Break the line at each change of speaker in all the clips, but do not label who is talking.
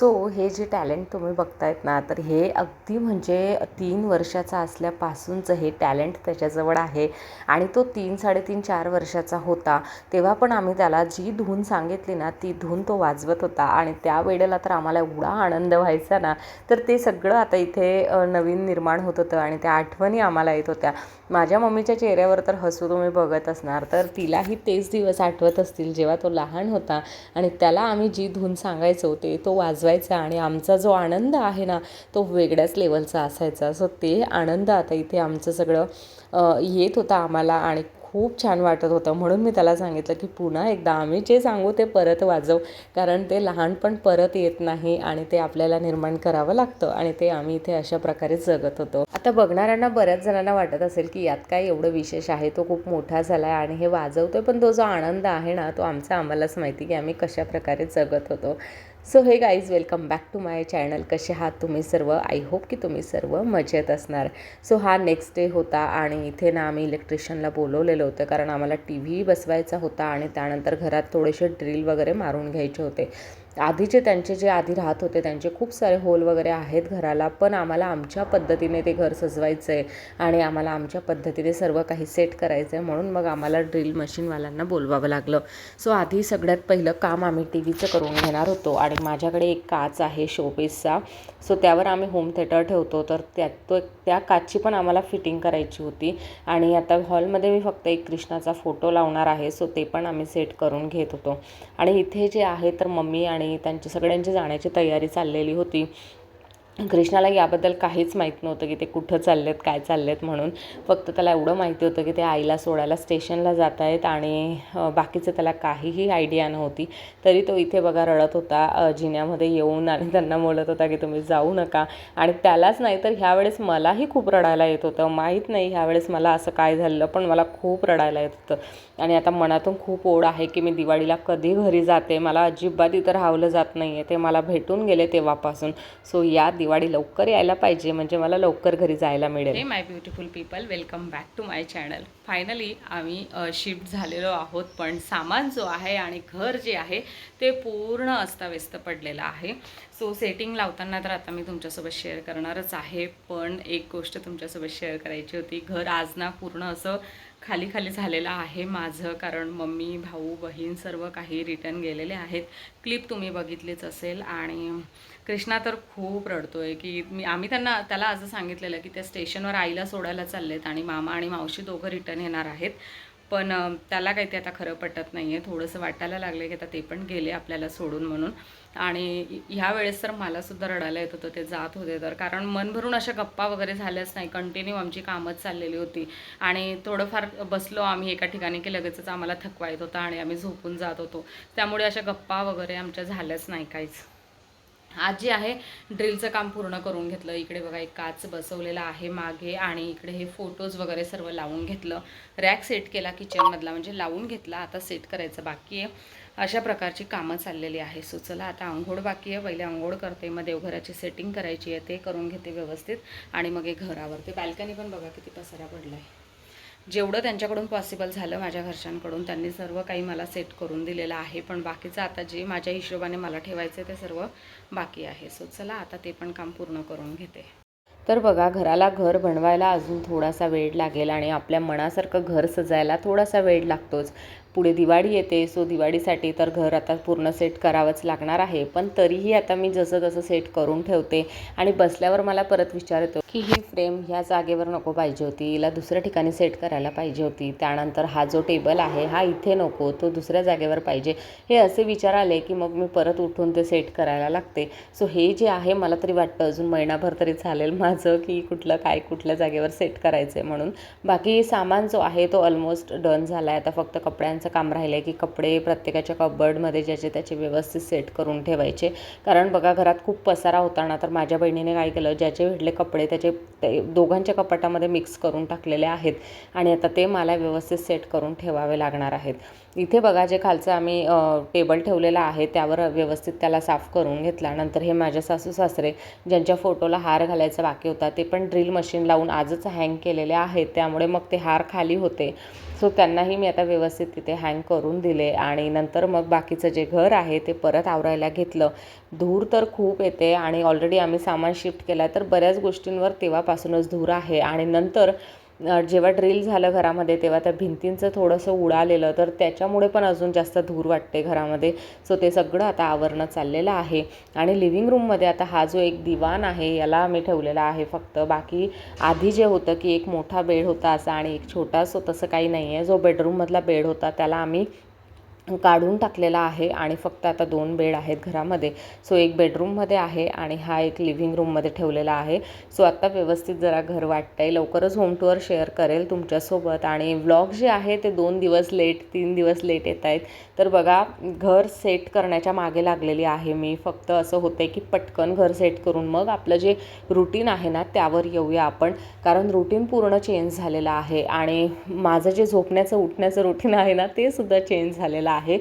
So हे जे talent तुम्ही बघतायत ना तर हे अगदी म्हणजे तीन वर्षाचा असल्यापासूनचं हे टॅलेंट त्याच्याजवळ आहे. आणि तो तीन साडेतीन चार वर्षाचा होता. तेव्हा पण आम्ही त्याला जी धून सांगितली ना ती धून तो वाजवत होता. आणि त्या वेळेला तर आम्हाला एवढा आनंद व्हायचा ना तर ते सगळं आता इथे नवीन निर्माण होत होतं. आणि त्या आठवणी आम्हाला येत होत्या. माझ्या मम्मीच्या चेहऱ्यावर तर हसू तुम्ही बघत असणार. तर तिलाही तेच दिवस आठवत असतील जेव्हा तो लहान होता आणि त्याला आम्ही जी धून सांगायचो ते तो वाजवायचा आणि आमचा जो आनंद आहे ना तो वेगळ्याच लेवलचा असायचा. सो ते आनंद आता इथे आमचं सगळं येत होता आम्हाला आणि खूप छान वाटत होतं. म्हणून मी त्याला सांगितलं की पुन्हा एकदा आम्ही जे सांगू ते परत वाजव कारण ते लहानपण परत येत नाही आणि ते आपल्याला निर्माण करावं लागतं आणि ते आम्ही इथे अशा प्रकारे जगत होतो. आता बघणाऱ्यांना बऱ्याच जणांना वाटत असेल की यात काय एवढं विशेष आहे? तो खूप मोठा झाला आहे आणि हे वाजवतोय पण तो जो आनंद आहे ना तो आमचा आम्हालाच माहिती की आम्ही कशा प्रकारे जगत होतो. So hey guys welcome back to my channel कसे आहात तुम्ही सर्व? आय होप की तुम्ही सर्व मजेत असणार. सो हा नेक्स्ट डे होता आणि इथे ना आम्ही इलेक्ट्रिशियनला बोलवलेलं होतं कारण आम्हाला टी व्ही बसवायचा होता आणि त्यानंतर घरात थोडेसे ड्रिल वगैरे मारून घ्यायचे होते. आधीचे त्यांचे जे आधी राहत होते त्यांचे खूप सारे होल वगैरे आहेत घराला पण आम्हाला आमच्या पद्धतीने ते घर सजवायचं आहे आणि आम्हाला आमच्या पद्धतीने सर्व काही सेट करायचं आहे म्हणून मग आम्हाला ड्रिल मशीनवाल्यांना बोलवावं लागलं. सो आधी सगळ्यात पहिलं काम आम्ही टी व्हीचं करून घेणार होतो आणि माझ्याकडे एक काच आहे शोपीसचा सो त्यावर आम्ही होम थिएटर ठेवतो. तर त्यात तो त्या काचची पण आम्हाला फिटिंग करायची होती आणि आता हॉलमध्ये मी फक्त एक कृष्णाचा फोटो लावणार आहे. सो ते पण आम्ही सेट करून घेत होतो. आणि इथे जे आहे तर मम्मी आणि त्यांची सगळ्यांची जाण्याची तयारी चाललेली होती. कृष्णाला याबद्दल काहीच माहीत नव्हतं की ते कुठं चाललेत काय चाललेत म्हणून. फक्त त्याला एवढं माहिती होतं की ते आईला सोडायला स्टेशनला जात आहेत आणि बाकीचं त्याला काहीही आयडिया नव्हती. तरी तो इथे बघा रडत होता जिन्यामध्ये येऊन आणि त्यांना बोलत होता की तुम्ही जाऊ नका. आणि त्यालाच नाही तर ह्यावेळेस मलाही खूप रडायला येत होतं. माहीत नाही ह्यावेळेस मला असं काय झालं पण मला खूप रडायला येत होतं. आणि आता मनातून खूप ओढ आहे की मी दिवाळीला कधी घरी जाते? मला अजिबात इथं राहावलं जात नाही आहे ते मला भेटून गेले तेव्हापासून. सो या दिवाळी लवकर यायला पाहिजे म्हणजे मला लवकर घरी जायला मिळेल.
Hey my beautiful people welcome back to my channel finally आम्ही शिफ्ट झालेलो आहोत पण सामान जो आहे आणि घर जे आहे ते पूर्ण अस्ताव्यस्त पडलेलं आहे. सो सेटिंग लावताना तर आता मी तुमच्यासोबत शेअर करणारच आहे पण एक गोष्ट तुमच्यासोबत शेअर करायची होती. घर आज ना पूर्ण असं खाली खाली झालेलं आहे माझं कारण मम्मी भाऊ बहीण सर्व काही रिटर्न गेलेले आहेत. क्लिप तुम्ही बघितलीच असेल आणि कृष्णा तर खूप रडतोय की मी आम्ही त्यांना त्याला असं सांगितलेलं की त्या स्टेशनवर आईला सोडायला चाललेत आणि मामा आणि मावशी दोघं रिटर्न येणार आहेत. पण त्याला काही ते आता खरं पटत नाही आहे थोडंसं वाटायला लागलं की आता ते पण गेले आपल्याला सोडून म्हणून. आणि ह्या वेळेस तर मलासुद्धा रडायला येत होतं. ते जात होते तर. कारण मन भरून अशा गप्पा वगैरे झाल्याच नाही. कंटिन्यू आमची कामच चाललेली होती. आणि थोडंफार बसलो आम्ही एका ठिकाणी की लगेचच आम्हाला थकवा येत होता आणि आम्ही झोपून जात होतो. त्यामुळे अशा गप्पा वगैरे आमच्या झाल्याच नाही काहीच. आज जे आहे ड्रिलचं काम पूर्ण करून घेतलं. इकडे बघा एक काच बसवलेला आहे मागे आणि इकडे हे फोटोज वगैरे सर्व लावून घेतलं. रॅक सेट केला किचनमधला म्हणजे लावून घेतला. आता सेट करायचं बाकी आहे. अशा प्रकारची कामं चाललेली आहे. सो चला आता आंघोळ बाकी आहे. पहिले आंघोळ करते मग देवघराची सेटिंग करायची आहे. ते करून घेते व्यवस्थित. आणि मग हे घरावरती. बाल्कनी पण बघा किती पसारा पडला आहे जेवढं त्यांच्याकडून पॉसिबल झालं माझ्या घरच्यांकडून त्यांनी सर्व काही मला सेट करून दिलेलं आहे. पण बाकीचं आता जे माझ्या हिशोबाने मला ठेवायचं ते सर्व बाकी आहे. सो चला आता ते पण काम पूर्ण करून घेते.
तर बघा घराला घर बनवायला अजून थोडासा वेळ लागेल आणि आपल्या मनासारखं घर सजायला थोडासा वेळ लागतोच. पुढे दिवाळी येते सो दिवाळीसाठी तर घर आता पूर्ण सेट करावंच लागणार आहे. पण तरीही आता मी जसं जसं सेट करून ठेवते आणि बसल्यावर मला परत विचार येतो की ही फ्रेम ह्या जागेवर नको पाहिजे होती. हिला दुसऱ्या ठिकाणी सेट करायला पाहिजे होती. त्यानंतर हा जो टेबल आहे हा इथे नको तो दुसऱ्या जागेवर पाहिजे. हे असे विचार आले की मग मी परत उठून ते सेट करायला लागते. सो हे जे आहे मला तरी वाटतं अजून महिनाभर तरी चालेल माझं की कुठलं काय कुठल्या जागेवर सेट करायचं आहे म्हणून. बाकी सामान जो आहे तो ऑलमोस्ट डन झाला आहे आता फक्त कपड्यांचं काम राहिलं आहे की कपडे प्रत्येकाच्या कबर्डमध्ये ज्याचे त्याचे व्यवस्थित सेट करून ठेवायचे. कारण बघा घरात खूप पसारा होता ना तर माझ्या बहिणीने काय केलं ज्याचे भेटले कपडे त्याचे ते दोघांच्या कपाटामध्ये मिक्स करून टाकलेले आहेत आणि आता ते मला व्यवस्थित सेट करून ठेवावे लागणार आहेत. इथे बघा जे खालचं आम्ही टेबल ठेवलेलं आहे त्यावर व्यवस्थित त्याला साफ करून घेतला. नंतर हे माझ्या सासू सासरे ज्यांच्या फोटोला हार घालायचा बाकी होता ते पण ड्रिल मशीन लावून आजच हँग केलेले आहेत. त्यामुळे मग ते हार खाली होते. सो त्यांनाही मी आता व्यवस्थित तिथे हँग करून दिले. आणि नंतर मग बाकीचं जे घर आहे ते परत आवरायला घेतलं. धूर तर खूप येते आणि ऑलरेडी आम्ही सामान शिफ्ट केलं आहे तर बऱ्याच गोष्टींवर तेव्हापासूनच धूर आहे. आणि नंतर जेव्हा ड्रिल झालं घरामध्ये तेव्हा त्या भिंतींचं थोडंसं उडालेलं तर त्याच्यामुळे पण अजून जास्त धूर वाटते घरामध्ये. सो ते सगळं आता आवरणं चाललेलं आहे. आणि लिव्हिंग रूममध्ये आता हा जो एक दिवाण आहे याला आम्ही ठेवलेला आहे फक्त. बाकी आधी जे होतं की एक मोठा बेड होता असा आणि एक छोटा सो तसं काही नाही आहे जो बेडरूममधला बेड होता त्याला आम्ही काढून टाकलेला आहे आणि फक्त आता दोन बेड आहेत घरामध्ये. सो एक बेडरूममध्ये आहे आणि हा एक लिव्हिंग रूममध्ये ठेवलेला आहे. सो आत्ता व्यवस्थित जरा घर वाटतं आहे लवकरच होम टूअर शेअर करेल तुमच्यासोबत. आणि व्लॉग जे आहे ते दोन दिवस लेट तीन दिवस लेट येत आहेत. तर बघा घर सेट करण्याच्या मागे लागलेली आहे मी. फक्त असं होतं की पटकन घर सेट करून मग आपलं जे रुटीन आहे ना त्यावर येऊया आपण. कारण रुटीन पूर्ण चेंज झालेलं आहे. आणि माझं जे झोपण्याचं उठण्याचं रुटीन आहे ना ते सुद्धा चेंज झालेलं आहे आहे.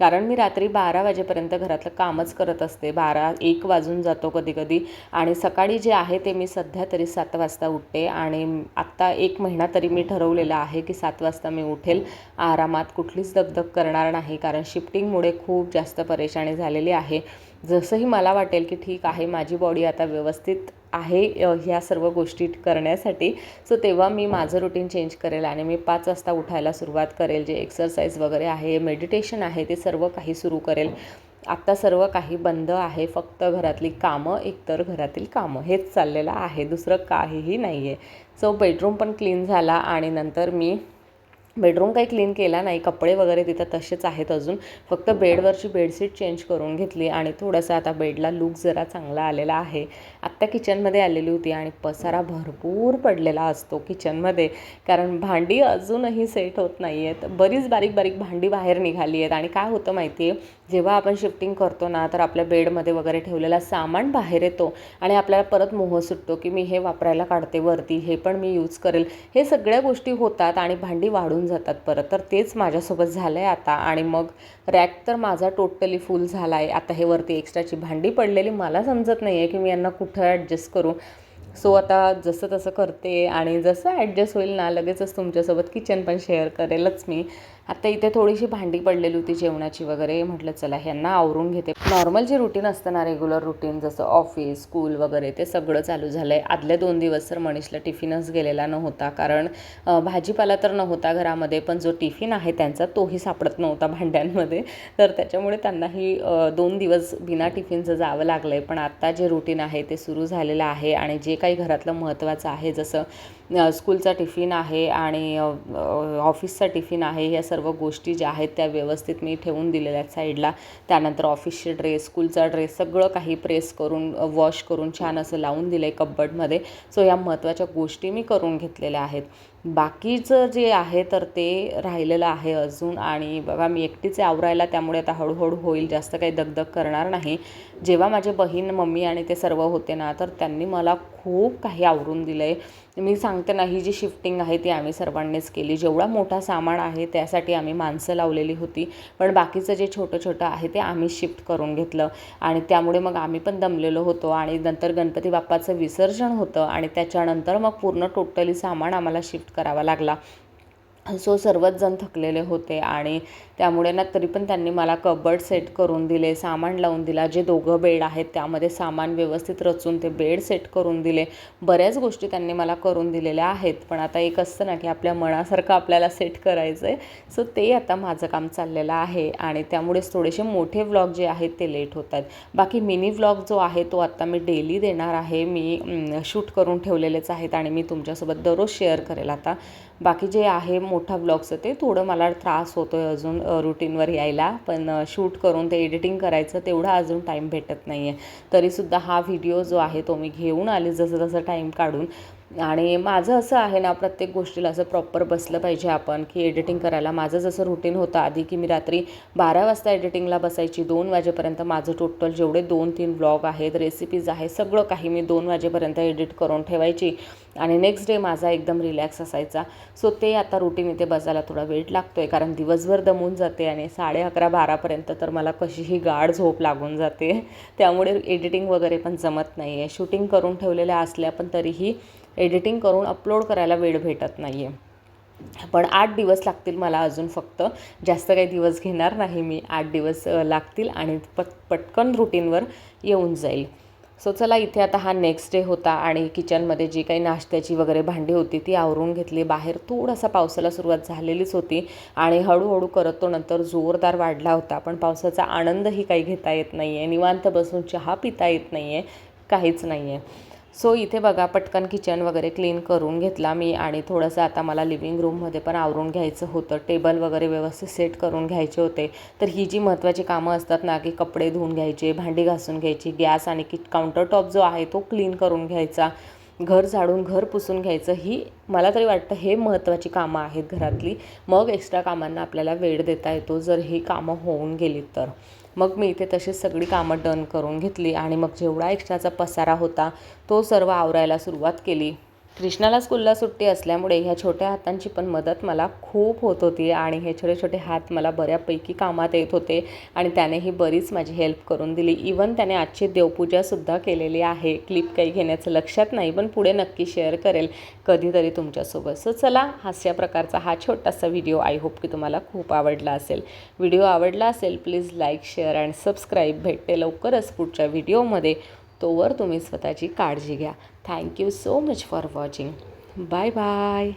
कारण मी रात्री बारा वाजेपर्यंत घरातलं कामच करत असते. बारा एक वाजून जातो कधी कधी आणि सकाळी जे आहे ते मी सध्या तरी सात वाजता उठते. आणि आत्ता एक महिना तरी मी ठरवलेला आहे की सात वाजता मी उठेल. आरामात कुठलीच दगदग करणार नाही. कारण शिफ्टिंगमुळे खूप जास्त परेशानी झालेली आहे. जसंही मला वाटेल की ठीक आहे माझी बॉडी आता व्यवस्थित आहे ह्या सर्व गोष्टी करण्यासाठी. सो तेव्हा मी माझं रुटीन चेंज करेल आणि मी पाच वाजता उठायला सुरुवात करेल. जे एक्सरसाइज वगैरे आहे मेडिटेशन आहे ते सर्व काही सुरू करेल. आत्ता सर्व काही बंद आहे फक्त घरातली कामं एकतर घरातील कामं. हेच चाललेलं आहे. दुसरं काहीही नाही आहे सो बेडरूम पण क्लीन झाला आणि नंतर मी बेडरूम काही क्लीन केला नाही कपडे वगैरे तिथं तसेच आहेत अजून. फक्त बेडवरची बेडशीट चेंज करून घेतली आणि थोडंसं आता बेडला लुक जरा चांगला आलेला आहे. आत्ता किचनमध्ये आलेली होती आणि पसारा भरपूर पडलेला असतो किचनमध्ये. कारण भांडी अजूनही सेट होत नाही आहेत बरीच बारीक बारीक भांडी बाहेर निघाली आहेत आणि काय होतं माहिती आहे जेव्हा आपण शिफ्टिंग करतो ना तर आपल्या बेडमध्ये वगैरे ठेवलेला सामान बाहेर येतो आणि आपल्याला परत मोह सुटतो की मी हे वापरायला काढते वरती हे पण मी यूज करेल. हे सगळ्या गोष्टी होतात आणि भांडी वाढून जातात परत. तर तेच माझ्यासोबत झालं आहे आता. आणि मग रॅक तर माझा टोटली फुल झाला आहे आता हे वरती एक्स्ट्राची भांडी पडलेली. मला समजत नाही आहे की मी यांना कुठं ॲडजस्ट करू. सो आता जसं तसं करते. आणि जसं ॲडजस्ट होईल ना लगेचच तुमच्यासोबत किचन पण शेअर करेलच मी. आता इथे थोडीशी भांडी पडलेली होती जेवणाची वगैरे. म्हटलं चला ह्यांना आवरून घेते. नॉर्मल जे रुटीन असतं ना रेग्युलर रुटीन जसं ऑफिस स्कूल वगैरे ते सगळं चालू झालं आहे आदले दोन दिवस तर मनीषला टिफिनच गेलेला नव्हता. कारण भाजीपाला तर नव्हता घरामध्ये पण जो टिफिन आहे त्यांचा तोही सापडत नव्हता भांड्यांमध्ये. तर त्याच्यामुळे त्यांनाही दोन दिवस बिना टिफिनचं जावं लागलं आहे पण आत्ता जे रुटीन आहे ते सुरू झालेलं आहे. आणि जे काही घरातलं महत्त्वाचं आहे जसं स्कूलचा टिफिन आहे आणि ऑफिसचा टिफिन आहे ह्या सर्व गोष्टी ज्या आहेत त्या व्यवस्थित मी ठेवून दिलेल्या आहेत साईडला. त्यानंतर ऑफिसचे ड्रेस स्कूलचा ड्रेस सगळं काही प्रेस करून वॉश करून छान असं लावून दिलं आहे कब्बडमध्ये सो या महत्त्वाच्या गोष्टी मी करून घेतलेल्या आहेत. बाकीचं जे आहे तर ते राहिलेलं आहे अजून आणि बघा मी एकटीच आवरायला त्यामुळे आता हळूहळू होईल जास्त काही दगदग करणार नाही. जेव्हा माझे बहीण मम्मी आणि ते सर्व होते ना तर त्यांनी मला खूप काही आवरून दिलं आहे मी सांगते ना ही जी शिफ्टिंग आहे ती आम्ही सर्वांनीच केली. जेवढा मोठा सामान आहे त्यासाठी आम्ही माणसं लावलेली होती पण बाकीचं जे छोटं छोटं आहे ते आम्ही शिफ्ट करून घेतलं. आणि त्यामुळे मग आम्ही पण दमलेलो होतो आणि नंतर गणपती बाप्पाचं विसर्जन होतं आणि त्याच्यानंतर मग पूर्ण टोटली सामान आम्हाला शिफ्ट करावा लागला. सो सर्वच जण थकलेले होते आणि त्यामुळे ना तरी पण त्यांनी मला कबर्ड सेट करून दिले सामान लावून दिला जे दोघं बेड आहेत त्यामध्ये सामान व्यवस्थित रचून ते बेड सेट करून दिले. बऱ्याच गोष्टी त्यांनी मला करून दिलेल्या आहेत पण आता एक असतं ना की आपल्या मनासारखं आपल्याला सेट करायचं आहे सो ते आता माझं काम चाललेलं आहे आणि त्यामुळेच थोडेसे मोठे व्लॉग जे आहेत ते लेट होत आहेत बाकी मिनी व्लॉग जो आहे तो आत्ता मी डेली देणार आहे. मी शूट करून ठेवलेलेच आहेत आणि मी तुमच्यासोबत दररोज शेअर करेल आता. बाकी जे आहे मोठा व्लॉगचं ते थोडं मला त्रास होतो आहे अजून रुटीनवर यायला. पण शूट करून ते एडिटिंग करायचं तेवढा अजून टाईम भेटत नाही आहे तरीसुद्धा हा व्हिडिओ जो आहे तो मी घेऊन आले जसं जसं टाईम काढून. आणि माझं असं आहे ना प्रत्येक गोष्टीला असं प्रॉपर बसलं पाहिजे आपण की एडिटिंग करायला. माझं जसं रुटीन होतं आधी की मी रात्री बारा वाजता एडिटिंगला बसायची. दोन वाजेपर्यंत माझं टोटल जेवढे दोन तीन ब्लॉग आहेत रेसिपीज आहे सगळं काही मी दोन वाजेपर्यंत एडिट करून ठेवायची. आणि नेक्स्ट डे माझा एकदम रिलॅक्स असायचा. सो ते आता रुटीन इथे बसायला थोडा वेळ लागतो आहे कारण दिवसभर दमून जाते आणि साडे अकरा बारापर्यंत तर मला कशीही गाढ झोप लागून जाते. त्यामुळे एडिटिंग वगैरे पण जमत नाही आहे शूटिंग करून ठेवलेल्या असल्या पण तरीही एडिटिंग करून अपलोड करायला वेळ भेटत नाही आहे पण आठ दिवस लागतील मला अजून फक्त. जास्त काही दिवस घेणार नाही मी. आठ दिवस लागतील आणि पट पटकन रुटीनवर येऊन जाईल. सो चला इथे आता हा नेक्स्ट डे होता आणि किचनमध्ये जी काही नाश्त्याची वगैरे भांडी होती ती आवरून घेतली. बाहेर थोडासा पावसाला सुरुवात झालेलीच होती आणि हळूहळू करत तो नंतर जोरदार वाढला होता. पण पावसाचा आनंदही काही घेता येत नाही आहे निवांत बसून चहा पिता येत नाही आहे काहीच नाही आहे सो इथे बघा पटकन किचन वगैरे क्लीन करून घेतला मी आणि थोडंसं आता मला लिव्हिंग रूममध्ये पण आवरून घ्यायचं होतं. टेबल वगैरे व्यवस्थित सेट करून घ्यायचे होते. तर ही जी महत्त्वाची कामं असतात ना की कपडे धुवून घ्यायचे भांडी घासून घ्यायची गॅस आणि की काउंटरटॉप जो आहे तो क्लीन करून घ्यायचा. घर झाडून घर पुसून घ्यायचं ही मला तरी वाटतं हे महत्त्वाची कामं आहेत घरातली. मग एक्स्ट्रा कामांना आपल्याला वेळ देता येतो जर ही कामं होऊन गेली तर. मग मी इथे तशीच सगळी कामं डन करून घेतली आणि मग जेवढा एक्स्ट्राचा पसारा होता तो सर्व आवरायला सुरुवात केली. कृष्णाला स्कूलला सुट्टी असल्यामुळे ह्या छोट्या हातांची पण मदत मला खूप होत होती आणि हे छोटे छोटे हात मला बऱ्यापैकी कामात येत होते आणि त्यानेही बरीच माझी हेल्प करून दिली. इवन त्याने आजची देवपूजासुद्धा केलेली आहे. क्लिप काही घेण्याचं लक्षात नाही पण पुढे नक्की शेअर करेल कधीतरी तुमच्यासोबत. सो चला हास्य प्रकारचा हा छोटासा व्हिडिओ आय होप की तुम्हाला खूप आवडला असेल. व्हिडिओ आवडला असेल please like share and subscribe भेटते लवकरच पुढच्या व्हिडिओमध्ये तोवर तुम्ही स्वतःची काळजी घ्या. Thank you so much for watching bye bye